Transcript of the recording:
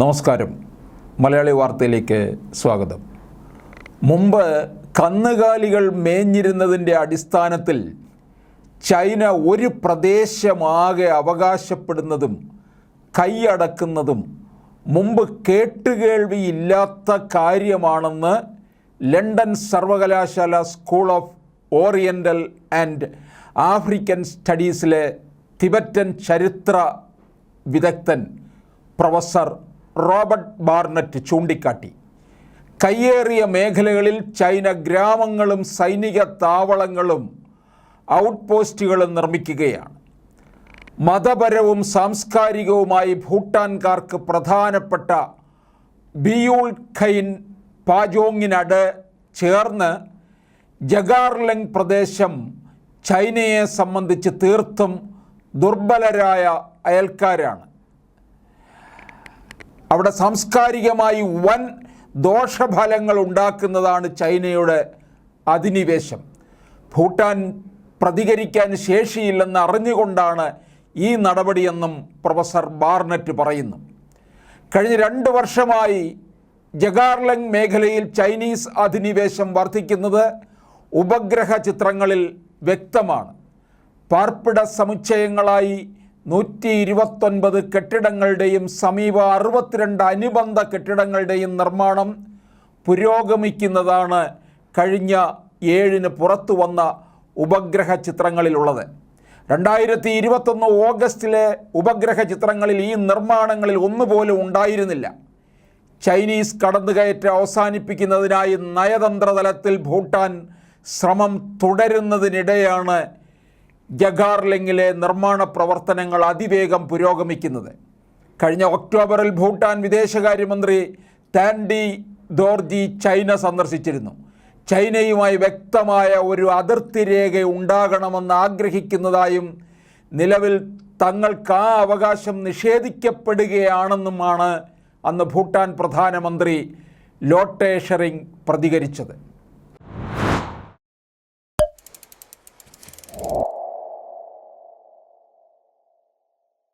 നമസ്കാരം. മലയാളി വാർത്തയിലേക്ക് സ്വാഗതം. മുമ്പ് കന്നുകാലികൾ മേഞ്ഞിരുന്നതിന്റെ അടിസ്ഥാനത്തിൽ ചൈന ഒരു പ്രദേശമാകെ അവകാശപ്പെടുന്നതും കൈയടക്കുന്നതും മുമ്പ് കേട്ടുകേൾവിയില്ലാത്ത കാര്യമാണെന്ന് ലണ്ടൻ സർവകലാശാല School of Oriental and African സ്റ്റഡീസിലെ Tibetan ചരിത്ര വിദഗ്ധൻ പ്രൊഫസർ റോബർട്ട് ബാർണറ്റ് ചൂണ്ടിക്കാട്ടി. കയ്യേറിയ മേഖലകളിൽ ചൈന ഗ്രാമങ്ങളും സൈനിക താവളങ്ങളും ഔട്ട് പോസ്റ്റുകളും നിർമ്മിക്കുകയാണ്. മതപരവും സാംസ്കാരികവുമായി ഭൂട്ടാൻകാർക്ക് പ്രധാനപ്പെട്ട ബിയൂൾ ഖൈൻ പാജോങ്ങിനട് ചേർന്ന് ജഗാർലെങ് പ്രദേശം ചൈനയെ സംബന്ധിച്ച് തീർത്തും ദുർബലരായ അയൽക്കാരാണ്. അവിടെ സാംസ്കാരികമായി വൻ ദോഷഫലങ്ങൾ ഉണ്ടാക്കുന്നതാണ് ചൈനയുടെ അധിനിവേശം. ഭൂട്ടാൻ പ്രതികരിക്കാൻ ശേഷിയില്ലെന്ന് അറിഞ്ഞുകൊണ്ടാണ് ഈ നടപടിയെന്നും പ്രൊഫസർ ബാർനറ്റ് പറയുന്നു. കഴിഞ്ഞ രണ്ട് വർഷമായി ജഗാർലങ് മേഖലയിൽ ചൈനീസ് അധിനിവേശം വർദ്ധിക്കുന്നത് ഉപഗ്രഹ ചിത്രങ്ങളിൽ വ്യക്തമാണ്. പാർപ്പിട സമുച്ചയങ്ങളായി നൂറ്റി ഇരുപത്തൊൻപത് കെട്ടിടങ്ങളുടെയും സമീപ അറുപത്തിരണ്ട് അനുബന്ധ കെട്ടിടങ്ങളുടെയും നിർമ്മാണം പുരോഗമിക്കുന്നതാണ് കഴിഞ്ഞ ഏഴിന് പുറത്തു വന്ന ഉപഗ്രഹ ചിത്രങ്ങളിലുള്ളത്. രണ്ടായിരത്തി ഇരുപത്തൊന്ന് ഓഗസ്റ്റിലെ ഉപഗ്രഹ ചിത്രങ്ങളിൽ ഈ നിർമ്മാണങ്ങളിൽ ഒന്നുപോലും ഉണ്ടായിരുന്നില്ല. ചൈനീസ് കടന്നുകയറ്റം അവസാനിപ്പിക്കുന്നതിനായി നയതന്ത്ര തലത്തിൽ ഭൂട്ടാൻ ശ്രമം തുടരുന്നതിനിടെയാണ് ജഗാർലിംഗിലെ നിർമ്മാണ പ്രവർത്തനങ്ങൾ അതിവേഗം പുരോഗമിക്കുന്നത്. കഴിഞ്ഞ ഒക്ടോബറിൽ ഭൂട്ടാൻ വിദേശകാര്യമന്ത്രി താൻഡി ദോർജി ചൈന സന്ദർശിച്ചിരുന്നു. ചൈനയുമായി വ്യക്തമായ ഒരു അതിർത്തി രേഖ ഉണ്ടാകണമെന്ന് ആഗ്രഹിക്കുന്നതായും നിലവിൽ തങ്ങൾക്ക് ആ അവകാശം നിഷേധിക്കപ്പെടുകയാണെന്നുമാണ് അന്ന് ഭൂട്ടാൻ പ്രധാനമന്ത്രി ലോട്ടെ ഷെറിംഗ് പ്രതികരിച്ചത്.